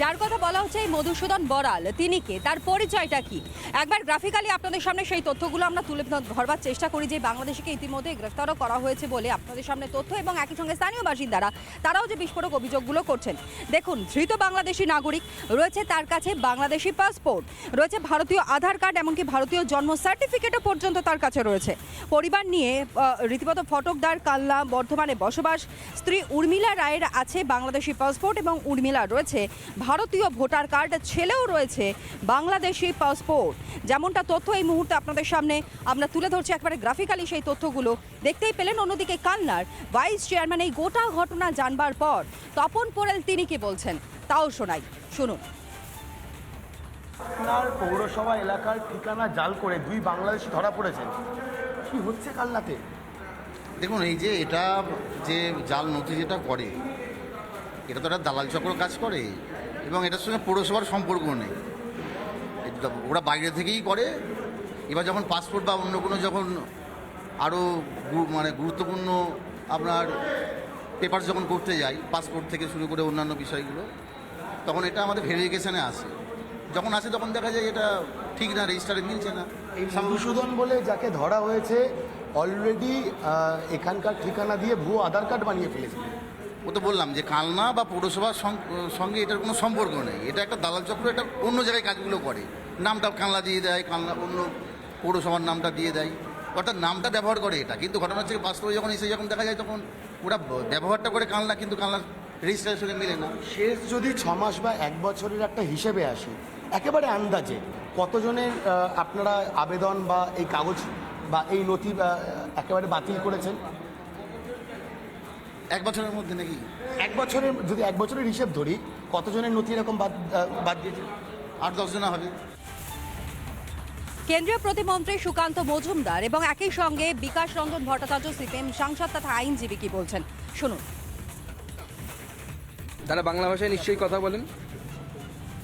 যার কথা বলা হচ্ছে এই মধুসূদন বড়াল তিনি কে? তার পরিচয়টা কি? একবার গ্রাফিক্যালি আপনাদের সামনে সেই তথ্যগুলো আমরা তুলে ধরবার চেষ্টা করি যে বাংলাদেশকে ইতিমধ্যে গ্রেফতারও করা হয়েছে বলে আপনাদের সামনে তথ্য এবং একই সঙ্গে স্থানীয় বাসিন্দারা, তারাও যে বিস্ফোরক অভিযোগগুলো করছেন। দেখুন, ধৃত বাংলাদেশি নাগরিক, রয়েছে তার কাছে বাংলাদেশি পাসপোর্ট রয়েছে ভারতীয় আধার কার্ড, এমনকি ভারতীয় জন্ম সার্টিফিকেটও পর্যন্ত তার কাছে রয়েছে। পরিবার নিয়ে রীতিমতো ফটকদার, কাল্লা, বর্ধমানে বসবাস, স্ত্রী উর্মিলা রায়ের আছে বাংলাদেশি পাসপোর্ট এবং উর্মিলা রয়েছে ভারতীয় ভোটার কার্ড ছেলেও রয়েছে বাংলাদেশি পাসপোর্ট। যেমনটা তথ্য এই মুহূর্তে আপনাদের সামনে আমরা তুলে ধরছি একবারে গ্রাফিক্যালি সেই তথ্যগুলো। দেখতেই পেলেন অন্যদিকে কান্নার ভাইস চেয়ারম্যান এই গোটা ঘটনা জানবার পর তপন পোরেল তিনি কি বলছেন তাও শোনাই। শুনুন। আপনার পৌরসভা এলাকার ঠিকানা জাল করে দুই বাংলাদেশি ধরা পড়েছেন কি হচ্ছে কালনাতে দেখুন এই যে এটা যে জাল নথি যেটা করে এটা তো একটা দালাল চক্র কাজ করে। এবং এটার সঙ্গে পৌরসভার সম্পর্ক নেই। ওরা বাইরে থেকেই করে। এবার যখন পাসপোর্ট বা অন্য কোনো যখন আরও মানে গুরুত্বপূর্ণ আপনার পেপার যখন করতে যাই, পাসপোর্ট থেকে শুরু করে অন্যান্য বিষয়গুলো, তখন এটা আমাদের ভেরিফিকেশানে আসে। যখন আসে তখন দেখা যায় এটা ঠিক না, রেজিস্টারে মিলছে না। এই মধুসূদন বলে যাকে ধরা হয়েছে অলরেডি এখানকার ঠিকানা দিয়ে ভুয়ো আধার কার্ড বানিয়ে ফেলেছে। ও তো বললাম যে কালনা বা পৌরসভার সঙ্গে এটার কোনো সম্পর্ক নেই। এটা একটা দালাল চক্র, এটা অন্য জায়গায় কাজগুলো করে। নামটা কালনা দিয়ে দেয়, কালনা অন্য পৌরসভার নামটা দিয়ে দেয়। অর্থাৎ নামটা ব্যবহার করে এটা। কিন্তু ঘটনা হচ্ছে বাস্তবে যখন এসে যখন দেখা যায়, তখন ওরা ব্যবহারটা করে কালনা, কিন্তু কালনার রেজিস্ট্রারের সঙ্গে মিলে না। শেষ যদি ছ মাস বা এক বছরের একটা হিসেবে আসে, একেবারে আন্দাজে কতজনের আপনারা আবেদন বা এই কাগজ বা এই নথি একেবারে বাতিল করেছেন? এক বছরের মধ্যে নাকি? এক বছরের যদি এক বছরের হিসেব ধরি কতজনের নথি এরকম বাদ বাদ দিয়েছে? আট দশজনা হবে। কেন্দ্রীয় প্রতিমন্ত্রী সুকান্ত মজুমদার এবং একই সঙ্গে বিকাশ রঞ্জন ভট্টাচার্য সিপিএম সাংসদ তথা আইনজীবী কি বলছেন? শুনুন। তারা বাংলা ভাষায় নিশ্চয়ই কথা বলেন।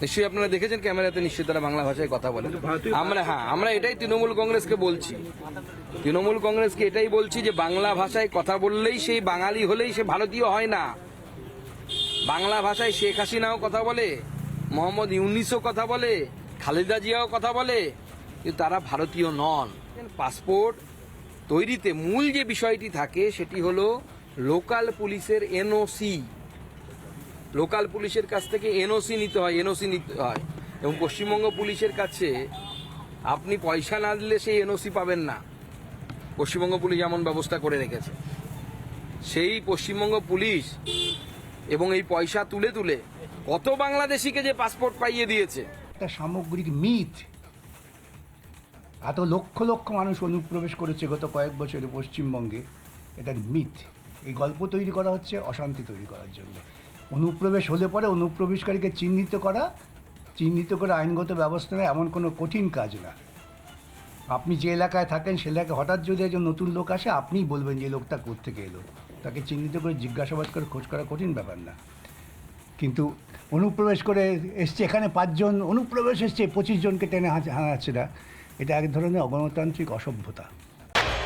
নিশ্চয়ই আপনারা দেখেছেন ক্যামেরাতে নিশ্চয়ই তারা বাংলা ভাষায় কথা বলেন আমরা হ্যাঁ আমরা এটাই তৃণমূল কংগ্রেসকে বলছি। তৃণমূল কংগ্রেসকে এটাই বলছি যে বাংলা ভাষায় কথা বললেই সেই বাঙালি হলেই সে ভারতীয় হয় না। বাংলা ভাষায় শেখ হাসিনাও কথা বলে মোহাম্মদ ইউনিসও কথা বলে খালেদা জিয়াও কথা বলে কিন্তু তারা ভারতীয় নন। পাসপোর্ট তৈরিতে মূল যে বিষয়টি থাকে সেটি হলো লোকাল পুলিশের এনওসি। লোকাল পুলিশের কাছ থেকে এনওসি নিতে হয় এনওসি নিতে হয়। এবং পশ্চিমবঙ্গ পুলিশের কাছে আপনি পয়সা না দিলে সেই এনওসি পাবেন না। পশ্চিমবঙ্গ পুলিশ এমন ব্যবস্থা করে রেখেছে। সেই পশ্চিমবঙ্গ পুলিশ এবং এই পয়সা তুলে তুলে কত বাংলাদেশিকে যে পাসপোর্ট পাইয়ে দিয়েছে। একটা সামগ্রিক মিথ। এত লক্ষ লক্ষ মানুষ অনুপ্রবেশ করেছে গত কয়েক বছরে পশ্চিমবঙ্গে। এটা মিথ। এই গল্প তৈরি করা হচ্ছে অশান্তি তৈরি করার জন্য। অনুপ্রবেশ হলে পরে অনুপ্রবেশকারীকে চিহ্নিত করা, চিহ্নিত করে আইনগত ব্যবস্থা নেয় এমন কোনো কঠিন কাজ না। আপনি যে এলাকায় থাকেন সে এলাকায় হঠাৎ যদি একজন নতুন লোক আসে, আপনিই বলবেন যে লোকটা কোত্থেকে এলো। তাকে চিহ্নিত করে জিজ্ঞাসাবাদ করে খোঁজ করা কঠিন ব্যাপার না। কিন্তু অনুপ্রবেশ করে এসছে, এখানে পাঁচজন অনুপ্রবেশ এসছে, পঁচিশ জনকে টেনে হাঁচ- হাঁচাচ্ছে না। এটা এক ধরনের অগণতান্ত্রিক অসভ্যতা।